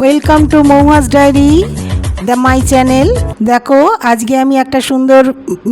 Welcome to Moumas diary the my channel দেখো, আজকে আমি একটা সুন্দর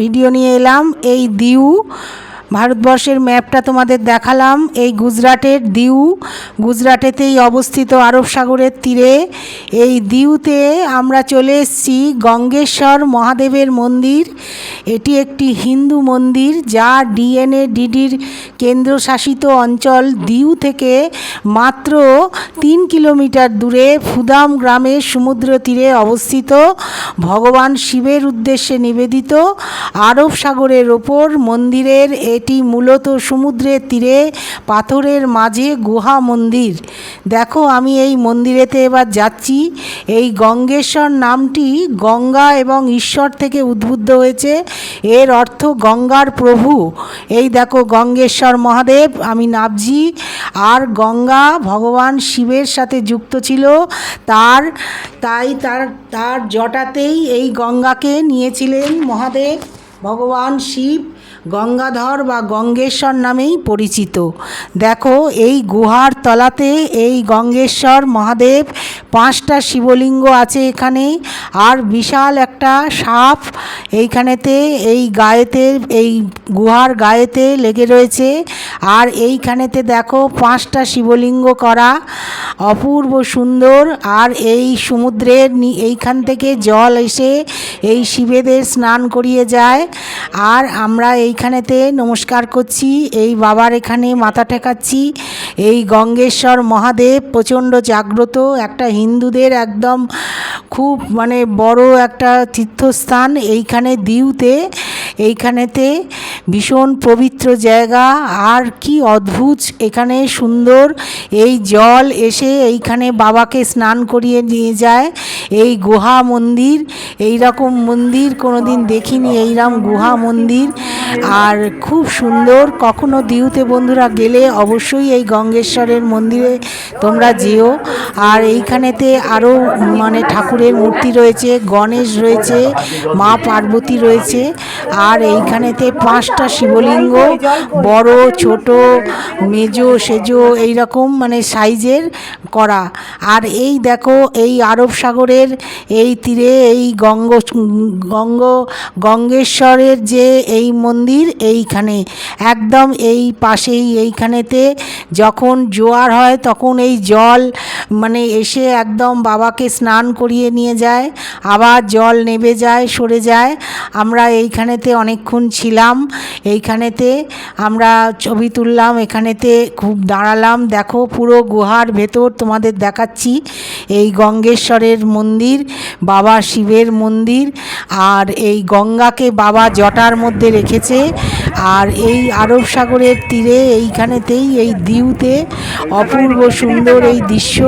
ভিডিও নিয়ে এলাম, এই দিউ ভারতবর্ষের ম্যাপটা তোমাদের দেখালাম। এই গুজরাটের দিউ, গুজরাটেতেই অবস্থিত আরব সাগরের তীরে। এই দিউতে আমরা চলে এসেছি গঙ্গেশ্বর মহাদেবের মন্দির। এটি একটি হিন্দু মন্দির যা ডিএনএ ডিডির কেন্দ্রশাসিত অঞ্চল দিউ থেকে মাত্র তিন কিলোমিটার দূরে ফুদাম গ্রামের সমুদ্র তীরে অবস্থিত। ভগবান শিবের উদ্দেশ্যে নিবেদিত। আরব সাগরের ওপর মন্দিরের এটি মূলত সমুদ্রের তীরে, পাথরের মাঝে গুহা মন্দির। দেখো, আমি এই মন্দিরেতে এবার যাচ্ছি। এই গঙ্গেশ্বর নামটি গঙ্গা এবং ঈশ্বর থেকে উদ্বুদ্ধ হয়েছে। এর অর্থ গঙ্গার প্রভু। এই দেখো, গঙ্গেশ্বর মহাদেব, আমি নাবজি আর গঙ্গা ভগবান শিবের সাথে যুক্ত ছিল। তার, তাই তার তার জটাতেই এই গঙ্গাকে নিয়েছিলেন মহাদেব, ভগবান শিব। গঙ্গাধর বা গঙ্গেশ্বর নামেই পরিচিত। দেখো, এই গুহার তলাতে এই গঙ্গেশ্বর মহাদেব পাঁচটা শিবলিঙ্গ আছে এখানে, আর বিশাল একটা সাপ এইখানেতে, এই গায়েতে, এই গুহার গায়েতে লেগে রয়েছে। আর এইখানেতে দেখো, পাঁচটা শিবলিঙ্গ করা অপূর্ব সুন্দর। আর এই সমুদ্রের এইখান থেকে জল এসে এই শিবেদের স্নান করিয়ে যায়। আর আমরা এইখানেতে নমস্কার করছি, এই বাবার এখানে মাথা ঠেকাচ্ছি, এই গঙ্গেশ্বর মহাদেব প্রচণ্ড জাগ্রত, একটা হিন্দুদের একদম খুব মানে বড় একটা তীর্থস্থান এইখানে দিউতে, এইখানেতে ভীষণ পবিত্র জায়গা, আর কি অদ্ভুত, এখানে সুন্দর, এই জল এসে এইখানে বাবাকে স্নান করিয়ে নিয়ে যায়, এই গুহা মন্দির এই রকম মন্দির কোনোদিন দেখিনি এইরকম গুহা মন্দির আর খুব সুন্দর। কখনো দিউতে বন্ধুরা গেলে অবশ্যই এই গঙ্গেশ্বরের মন্দিরে তোমরা যেও। আর এইখানেতে আরও মানে ঠাকুরের মূর্তি রয়েছে, গণেশ রয়েছে, মা পার্বতী রয়েছে। আর এইখানেতে পাঁচটা শিবলিঙ্গ, বড়, ছোট, মেজো, সেজো এইরকম মানে সাইজের করা। আর এই দেখো, এই আরব সাগরের এই তীরে এই গঙ্গ গঙ্গ, গঙ্গেশ্বরের যে এই মন্দির এইখানে, একদম এই পাশেই এইখানেতে যখন জোয়ার হয় তখন এই জল মানে এসে একদম বাবাকে স্নান করিয়ে নিয়ে যায়, আবার জল নেবে যায়, সরে যায়। আমরা এইখানেতে অনেকক্ষণ ছিলাম, এইখানেতে আমরা ছবি তুললাম, এখানেতে খুব দাঁড়ালাম। দেখো পুরো গুহার ভেতর তোমাদের দেখাচ্ছি, এই গঙ্গেশ্বরের মন্দির, বাবা শিবের মন্দির, আর এই গঙ্গাকে বাবা জটার মধ্যে রেখেছে। আর এই আরব সাগরের তীরে এইখানেতেই, এই দিউতে অপূর্ব সুন্দর এই দৃশ্য।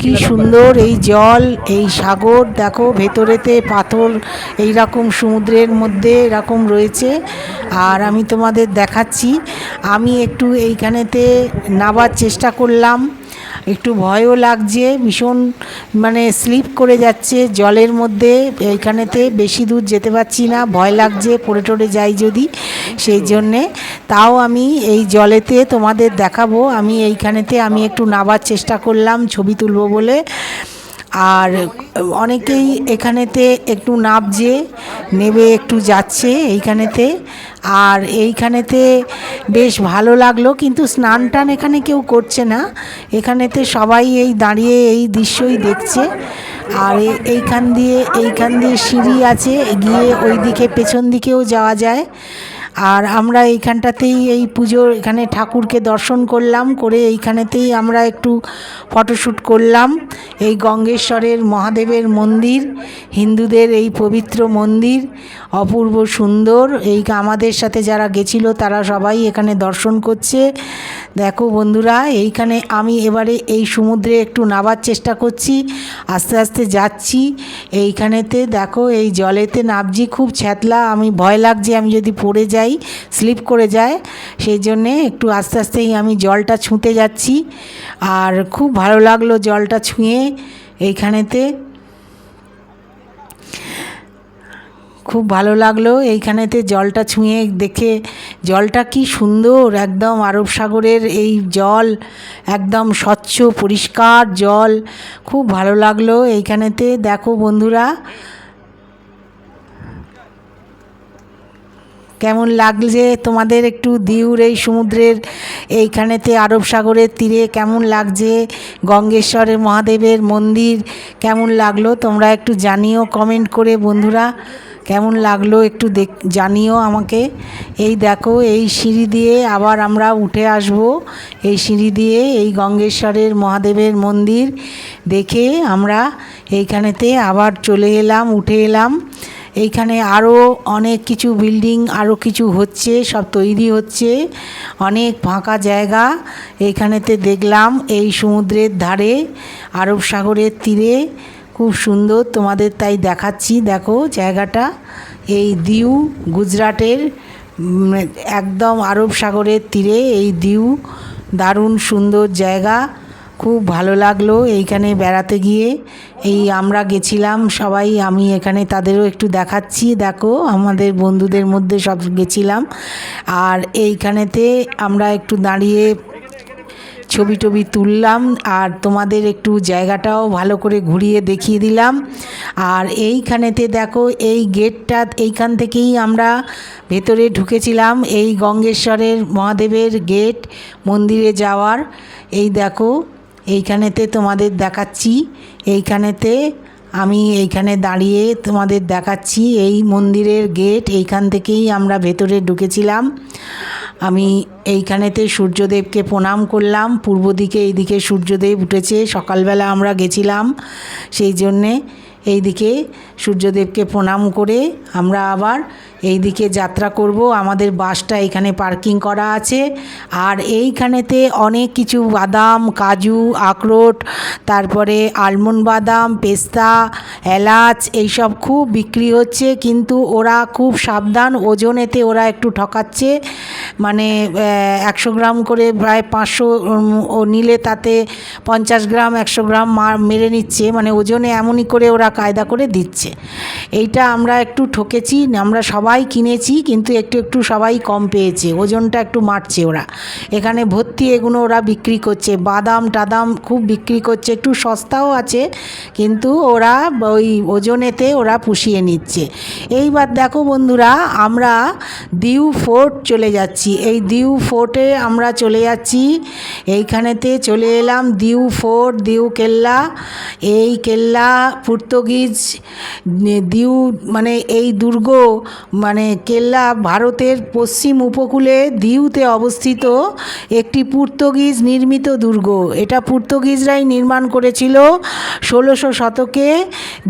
কি সুন্দর এই জল, এই সাগর। দেখো, ভেতরেতে পাথর এই রকম সমুদ্রের মধ্যে এরকম রয়েছে। আর আমি তোমাদের দেখাচ্ছি। আমি একটু এইখানেতে নাবার চেষ্টা করলাম। একটু ভয়ও লাগছে ভীষণ মানে স্লিপ করে যাচ্ছে জলের মধ্যে এইখানেতে বেশি দূর যেতে পারছি না ভয় লাগছে পড়ে টড়ে যাই যদি সেই জন্যে। তাও আমি এই জলেতে তোমাদের দেখাবো আমি এইখানেতে আমি একটু নাবার চেষ্টা করলাম ছবি তুলবো বলে। আর অনেকেই এখানেতে একটু নাবছে নেবে, একটু যাচ্ছে এইখানেতে। আর এইখানেতে বেশ ভালো লাগল, কিন্তু স্নান টান এখানে কেউ করছে না। এখানেতে সবাই এই দাঁড়িয়ে এই দৃশ্যই দেখছে। আর এইখান দিয়ে এইখান দিয়ে সিঁড়ি আছে, গিয়ে ওই দিকে পেছন দিকেও যাওয়া যায়। আর আমরা এইখানটাতেই এই পুজোর এখানে ঠাকুরকে দর্শন করলাম, করে এইখানেতেই আমরা একটু ফটোশ্যুট করলাম। এই গঙ্গেশ্বরের মহাদেবের মন্দির, হিন্দুদের এই পবিত্র মন্দির, অপূর্ব সুন্দর। এই আমাদের সাথে যারা গেছিল, তারা সবাই এখানে দর্শন করছে। দেখো বন্ধুরা, এইখানে আমি এবারে এই সমুদ্রে একটু নাবার চেষ্টা করছি, আস্তে আস্তে যাচ্ছি। এইখানেতে দেখো, এই জলেতে নাবছি খুব ছ্যাতলা। আমি ভয় লাগছে, আমি যদি পড়ে যাই স্লিপ করে যায়। সেই জন্যে একটু আস্তে আস্তেই আমি জলটা ছুঁতে যাচ্ছি। আর খুব ভালো লাগল জলটা ছুঁয়ে এইখানেতে। খুব ভালো লাগল এইখানেতে জলটা ছুঁয়ে দেখে। জলটা কি সুন্দর, একদম আরব সাগরের এই জল, একদম স্বচ্ছ, পরিষ্কার জল। খুব ভালো লাগল এইখানেতে। দেখো বন্ধুরা কেমন লাগছে তোমাদের একটু দিউর এই সমুদ্রের এইখানেতে আরব সাগরের তীরে কেমন লাগছে? গঙ্গেশ্বরের মহাদেবের মন্দির কেমন লাগল? তোমরা একটু জানিও কমেন্ট করে বন্ধুরা। কেমন লাগল একটু দেখ, জানিও আমাকে। এই দেখো, এই সিঁড়ি দিয়ে আবার আমরা উঠে আসব। এই সিঁড়ি দিয়ে এই গঙ্গেশ্বরের মহাদেবের মন্দির দেখে আমরা এইখানেতে আবার চলে এলাম, উঠে এলাম। এইখানে আরও অনেক কিছু বিল্ডিং আরও কিছু হচ্ছে, সব তৈরি হচ্ছে। অনেক ফাঁকা জায়গা। এইখানেতে দেখলাম এই সমুদ্রের ধারে, আরব সাগরের তীরে। খুব সুন্দর, তোমাদের তাই দেখাচ্ছি। দেখো জায়গাটা, এই দিউ গুজরাটের একদম আরব সাগরের তীরে, এই দিউ দারুণ সুন্দর জায়গা। খুব ভালো লাগল এইখানে বেড়াতে গিয়ে। এই আমরা গেছিলাম সবাই, আমি এখানে তাদেরও একটু দেখাচ্ছি। দেখো, আমাদের বন্ধুদের মধ্যে সব গেছিলাম। আর এইখানেতে আমরা একটু দাঁড়িয়ে ছবি টবি তুললাম আর তোমাদের একটু জায়গাটাও ভালো করে ঘুরিয়ে দেখিয়ে দিলাম। আর এইখানেতে দেখো, এই গেটটা এইখান থেকেই আমরা ভেতরে ঢুকেছিলাম, এই গঙ্গেশ্বরের মহাদেবের গেট মন্দিরে যাওয়ার। এই দেখো এইখানেতে তোমাদের দেখাচ্ছি, এইখানেতে আমি এইখানে দাঁড়িয়ে তোমাদের দেখাচ্ছি এই মন্দিরের গেট, এইখান থেকেই আমরা ভেতরে ঢুকেছিলাম। আমি এইখানেতে সূর্যদেবকে প্রণাম করলাম, পূর্ব দিকে এইদিকে সূর্যদেব উঠেছে, সকালবেলা আমরা গেছিলাম, সেই জন্যে এইদিকে সূর্যদেবকে প্রণাম করে আমরা আবার এইদিকে যাত্রা করব। আমাদের বাসটা এখানে পার্কিং করা আছে। আর এইখানেতে অনেক কিছু বাদাম, কাজু, আখরোট, তারপরে আলমন্ড বাদাম, পেস্তা, এলাচ এইসব খুব বিক্রি হচ্ছে। কিন্তু ওরা খুব সাবধান, ওজনেতে ওরা একটু ঠকাচ্ছে। মানে একশো গ্রাম করে প্রায় পাঁচশো ও নিলে তাতে পঞ্চাশ গ্রাম, একশো গ্রাম মেরে নিচ্ছে। মানে ওজনে এমনই করে ওরা কায়দা করে দিচ্ছে। এইটা আমরা একটু ঠকেছি। আমরা সবাই কিনেছি, কিন্তু একটু একটু সবাই কম পেয়েছে, ওজনটা একটু মারছে ওরা। এখানে ভর্তি এগুলো ওরা বিক্রি করছে, বাদাম টাদাম খুব বিক্রি করছে, একটু সস্তাও আছে, কিন্তু ওরা ওই ওজনেতে ওরা পুষিয়ে নিচ্ছে। এইবার দেখো বন্ধুরা, আমরা দিউ ফোর্ট চলে যাচ্ছি। এই দিউ ফোর্টে আমরা চলে যাচ্ছি। এইখানেতে চলে এলাম দিউ ফোর্ট, দিউ কেল্লা। এই কেল্লা, পর্তুগিজ, দিউ মানে এই দুর্গ মানে কেল্লা ভারতের পশ্চিম উপকূলে দিউতে অবস্থিত একটি পর্তুগিজ নির্মিত দুর্গ। এটা পর্তুগিজরাই নির্মাণ করেছিল ষোলোশো শতকে।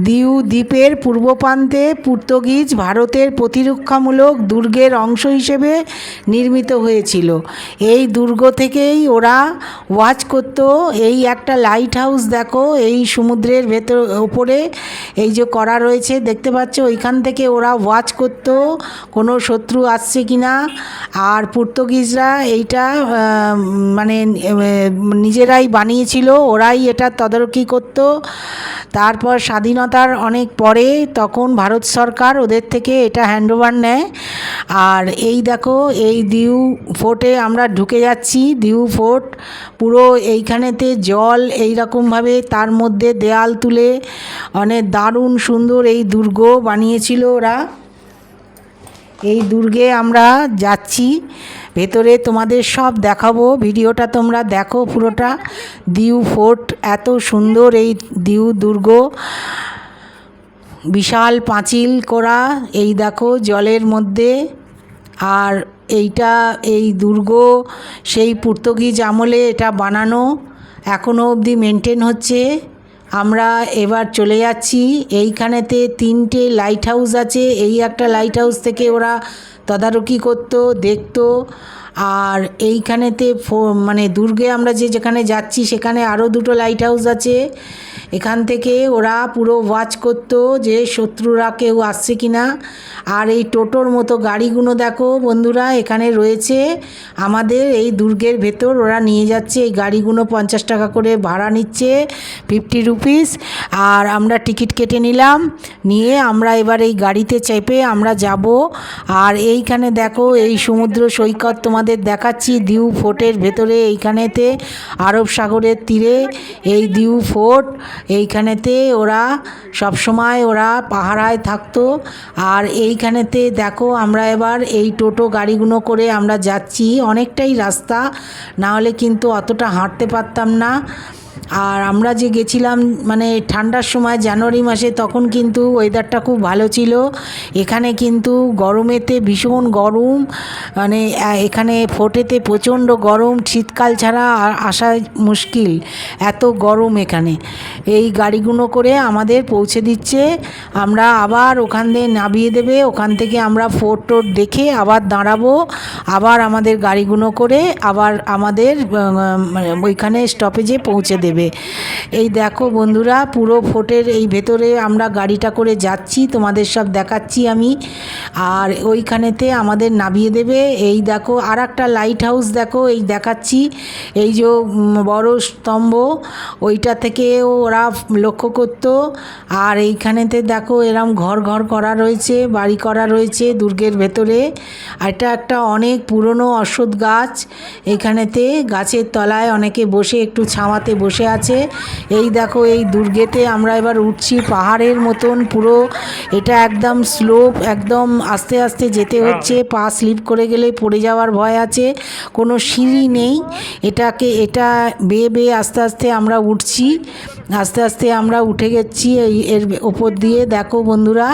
দিউ দ্বীপের পূর্ব প্রান্তে পর্তুগিজ ভারতের প্রতিরক্ষামূলক দুর্গের অংশ হিসেবে নির্মিত হয়েছিল। এই দুর্গ থেকেই ওরা ওয়াচ করতো। এই একটা লাইট হাউস দেখো, এই সমুদ্রের ভেতর, ওপরে এই যে করা রয়েছে, দেখতে পাচ্ছ? ওইখান থেকে ওরা ওয়াচ করতো, কোনো শত্রু আসছে কি না আর পর্তুগিজরা এইটা মানে নিজেরাই বানিয়েছিল, ওরাই এটা তদারকি করতো। তারপর স্বাধীনতার অনেক পরে তখন ভারত সরকার ওদের থেকে এটা হ্যান্ডওভার নেয়। আর এই দেখো, এই দিউ ফোর্টে আমরা ঢুকে যাচ্ছি, দিউ ফোর্ট। পুরো এইখানেতে জল এই রকমভাবে তার মধ্যে দেয়াল তুলে, অনেক দারুণ সুন্দর এই দুর্গ বানিয়েছিল ওরা। এই দুর্গে আমরা যাচ্ছি। ভেতরে তোমাদের সব দেখাবো। ভিডিওটা তোমরা দেখো পুরোটা। দিউ ফোর্ট, এত সুন্দর এই দিউ দুর্গ। বিশাল পাঁচিল করা, এই দেখো জলের মধ্যে। আর এইটা, এই দুর্গ, সেই পর্তুগিজ আমলে এটা বানানো। এখনও অবধি মেনটেন হচ্ছে। আমরা এবার চলে যাচ্ছি। এইখানেতে তিনটে লাইট হাউস আছে। এই একটা লাইট হাউস থেকে ওরা তদারকি করতো, দেখতো। আর এইখানেতে মানে দুর্গে আমরা যে যেখানে যাচ্ছি সেখানে আরও দুটো লাইট হাউস আছে। এখান থেকে ওরা পুরো ওয়াচ করতো যে শত্রুরা কেউ আসছে কি না আর এই টোটোর মতো গাড়িগুলো দেখো বন্ধুরা, এখানে রয়েছে আমাদের এই দুর্গের ভেতর। ওরা নিয়ে যাচ্ছে এই গাড়িগুলো, পঞ্চাশ টাকা করে ভাড়া নিচ্ছে ফিফটি রুপিস আর আমরা টিকিট কেটে নিলাম, নিয়ে আমরা এবার এই গাড়িতে চেপে আমরা যাব। আর এইখানে দেখো এই সমুদ্র সৈকত তোমাদের দেখাচ্ছি দিউ ফোর্টের ভেতরে, এইখানেতে আরব সাগরের তীরে এই দিউ ফোর্ট, এইখানেতে ওরা সবসময় ওরা পাহারায় থাকতো। আর এইখানেতে দেখো আমরা এবার এই টোটো গাড়িগুলো করে আমরা যাচ্ছি। অনেকটাই রাস্তা না হলে কিন্তু অতটা হাঁটতে পারতাম না। আর আমরা যে গেছিলাম মানে ঠান্ডার সময় জানুয়ারি মাসে, তখন কিন্তু ওয়েদারটা খুব ভালো ছিল। এখানে কিন্তু গরমেতে ভীষণ গরম মানে এখানে ফোটেতে প্রচণ্ড গরম, শীতকাল ছাড়া আসা মুশকিল, এত গরম এখানে। এই গাড়িগুলো করে আমাদের পৌঁছে দিচ্ছে, আমরা আবার ওখান দিয়ে নামিয়ে দেবে, ওখান থেকে আমরা ফোর্ট টোট দেখে আবার দাঁড়াবো, আবার আমাদের গাড়িগুলো করে আবার আমাদের ওইখানে স্টপেজে পৌঁছে দেবে। এই দেখো বন্ধুরা, পুরো ফোর্টের এই ভেতরে আমরা গাড়িটা করে যাচ্ছি, তোমাদের সব দেখাচ্ছি আমি। আর ওইখানেতে আমাদের নামিয়ে দেবে। এই দেখো আর একটা লাইট হাউস দেখো, এই দেখাচ্ছি। এই যে বড় স্তম্ভ, ওইটা থেকে ওরা লক্ষ্য করতো। আর এইখানেতে দেখো, এরম ঘর ঘর করা রয়েছে, বাড়ি করা রয়েছে দুর্গের ভেতরে। এটা একটা অনেক পুরনো অশ্বত্থ গাছ। এইখানেতে গাছের তলায় অনেকে বসে একটু ছাওয়াতে বসে আছে। এই দেখো এই দুর্গেতে আমরা এবার উঠছি পাহাড়ের মতন পুরো। এটা একদম স্লোপ একদম আস্তে আস্তে যেতে হচ্ছে পা স্লিপ করে গেলে পড়ে যাওয়ার ভয় আছে। কোনো সিঁড়ি নেই। এটাকে এটা বেয়ে বেয়ে আস্তে আস্তে আমরা উঠছি। আস্তে আস্তে আমরা উঠে গেছি এই এর ওপর দিয়ে। দেখো বন্ধুরা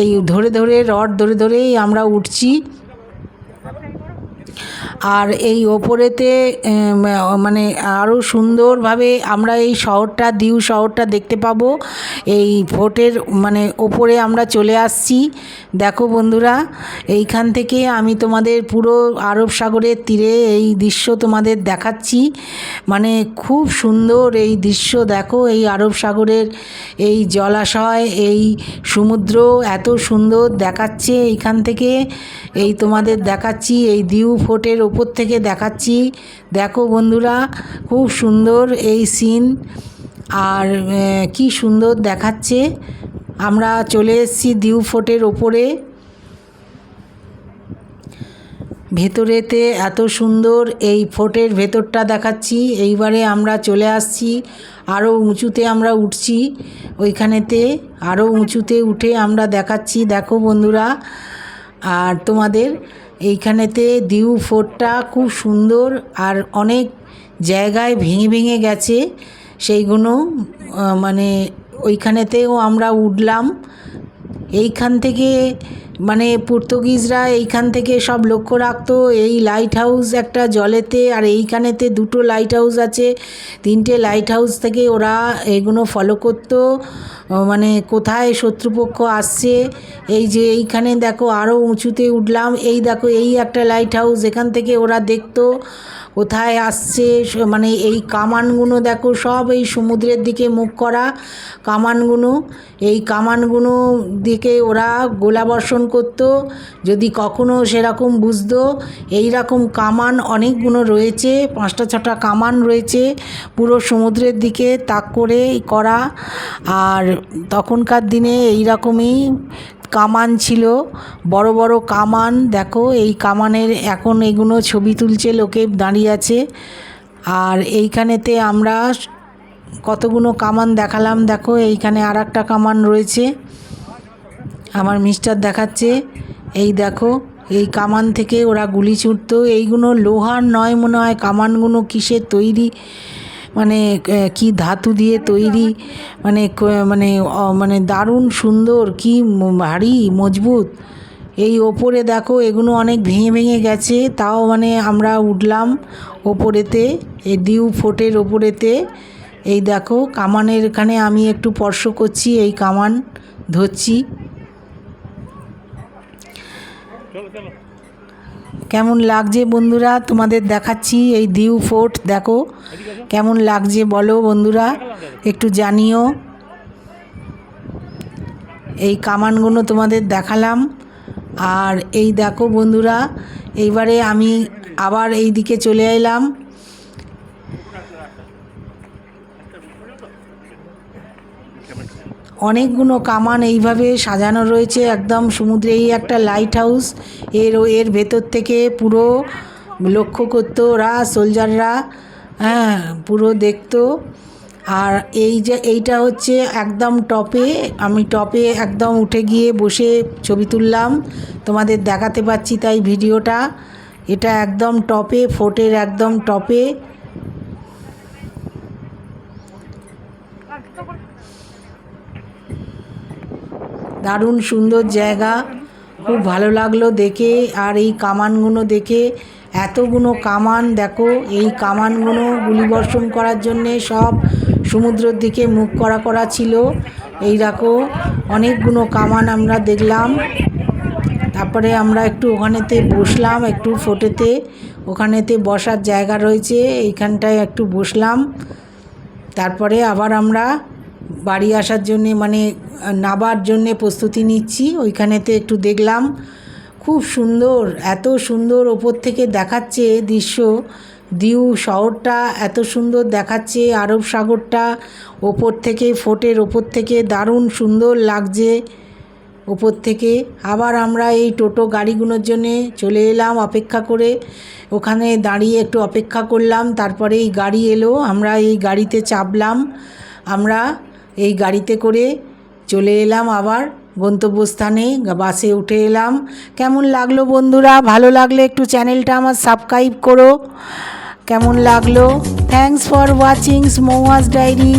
এই ধরে ধরে রড ধরে ধরেই আমরা উঠছি। আর এই ওপরেতে মানে আরও সুন্দরভাবে আমরা এই শহরটা, দিউ শহরটা দেখতে পাবো। এই ফোর্টের মানে ওপরে আমরা চলে আসছি। দেখো বন্ধুরা, এইখান থেকে আমি তোমাদের পুরো আরব সাগরের তীরে এই দৃশ্য তোমাদের দেখাচ্ছি। মানে খুব সুন্দর এই দৃশ্য, দেখো এই আরব সাগরের এই জলাশয়, এই সমুদ্র এত সুন্দর দেখাচ্ছে। এইখান থেকে এই তোমাদের দেখাচ্ছি এই দিউ ফোর্টের ওপর থেকে দেখাচ্ছি। দেখো বন্ধুরা, খুব সুন্দর এই সিন আর কি সুন্দর দেখাচ্ছে। আমরা চলে এসেছি দিউ ফোর্টের ওপরে। ভেতরেতে এত সুন্দর এই ফোর্টের ভেতরটা দেখাচ্ছি। এইবারে আমরা চলে আসছি। আরও উঁচুতে আমরা উঠছি ওইখানেতে। আরও উঁচুতে উঠে আমরা দেখাচ্ছি। দেখো বন্ধুরা, আর তোমাদের এইখানেতে দিউ ফোরটা খুব সুন্দর আর অনেক জায়গায় ভেঙে ভেঙে গেছে। সেইগুলো মানে ওইখানেতেও আমরা উঠলাম। এইখান থেকে মানে পর্তুগিজরা এইখান থেকে সব লক্ষ্য রাখতো, এই লাইট হাউস একটা জলেতে আর এইখানেতে দুটো লাইট হাউস আছে। তিনটে লাইট হাউস থেকে ওরা এগুলো ফলো করতো। মানে কোথায় শত্রুপক্ষ আসছে? এই যে এইখানে দেখো আরও উঁচুতে উঠলাম। এই দেখো এই একটা লাইট হাউস এখান থেকে ওরা দেখতো। কোথায় আসছে? মানে এই কামানগুলো দেখো, সব এই সমুদ্রের দিকে মুখ করা কামানগুলো এই কামানগুলো দিকে ওরা গোলাবর্ষণ করতো। যদি কখনো সেরকম বুঝতো এই রকম কামান অনেকগুলো রয়েছে, পাঁচটা ছটা কামান রয়েছে পুরো সমুদ্রের দিকে তাক করে করা। আর তখনকার দিনে এই রকমই কামান ছিল, বড় বড় কামান, দেখো এই কামানের এখন এগুলো ছবি তুলছে, লোকে দাঁড়িয়ে আছে। আর এইখানেতে আমরা কতগুলো কামান দেখালাম, দেখো এইখানে আর একটা কামান রয়েছে। আমার মিস্টার দেখাচ্ছে, এই দেখো, এই কামান থেকে ওরা গুলি ছুটতো। এইগুলো লোহার নয় মনে হয় কামানগুলো কিসের তৈরি? মানে কি ধাতু দিয়ে তৈরি? মানে মানে মানে দারুণ সুন্দর, কি ভারী, মজবুত। এই ওপরে দেখো, এগুলো অনেক ভেঙে ভেঙে গেছে, তাও মানে আমরা উঠলাম ওপরেতে, এই দিউ ফোর্টের ওপরেতে। এই দেখো, কামানের এখানে আমি একটু স্পর্শ করছি, এই কামান ধরছি। কেমন লাগছে বন্ধুরা? তোমাদের দেখাচ্ছি এই দিউ ফোর্ট, দেখো। কেমন লাগছে বলো বন্ধুরা? একটু জানিও। এই কামানগুলো তোমাদের দেখালাম। আর এই দেখো বন্ধুরা, এইবারে আমি আবার এই দিকে চলে এলাম অনেকগুলো কামান এইভাবে সাজানো রয়েছে, একদম সমুদ্রে এই একটা লাইট হাউস এর এর ভেতর থেকে পুরো লক্ষ্য করতো ওরা সোলজাররা হ্যাঁ পুরো দেখতো। আর এই যে, এইটা হচ্ছে একদম টপে আমি টপে একদম উঠে গিয়ে বসে ছবি তুললাম। তোমাদের দেখাতে পাচ্ছি তাই ভিডিওটা। এটা একদম টপে ফোর্টের একদম টপে দারুণ সুন্দর জায়গা। খুব ভালো লাগল দেখে আর এই কামানগুলো দেখে। এতগুলো কামান দেখো, এই কামানগুলো গুলিবর্ষণ করার জন্যে সব সমুদ্রের দিকে মুখ করা করা ছিল। এই দেখো, অনেকগুলো কামান আমরা দেখলাম। তারপরে আমরা একটু ওখানেতে বসলাম একটু ফোটেতে। ওখানেতে বসার জায়গা রয়েছে, এইখানটায় একটু বসলাম। তারপরে আবার আমরা বাড়ি আসার জন্যে মানে নাবার জন্যে প্রস্তুতি নিচ্ছি। ওইখানেতে একটু দেখলাম, খুব সুন্দর, এত সুন্দর ওপর থেকে দেখাচ্ছে দৃশ্য। দিউ শহরটা এত সুন্দর দেখাচ্ছে, আরব সাগরটা ওপর থেকে, ফোর্টের ওপর থেকে, দারুণ সুন্দর লাগছে ওপর থেকে। আবার আমরা এই টোটো গাড়িগুলোর জন্যে চলে এলাম অপেক্ষা করে। ওখানে দাঁড়িয়ে একটু অপেক্ষা করলাম, তারপরে এই গাড়ি এলো, আমরা এই গাড়িতে চাপলাম। আমরা এই গাড়িতে করে চলে এলাম আবার গন্তব্যস্থানে, বাসে উঠে এলাম। কেমন লাগল বন্ধুরা? ভালো লাগলে একটু চ্যানেলটা আমার সাবস্ক্রাইব করো। কেমন লাগল? থ্যাংকস ফর ওয়াচিংস স্মোয়াস ডায়েরি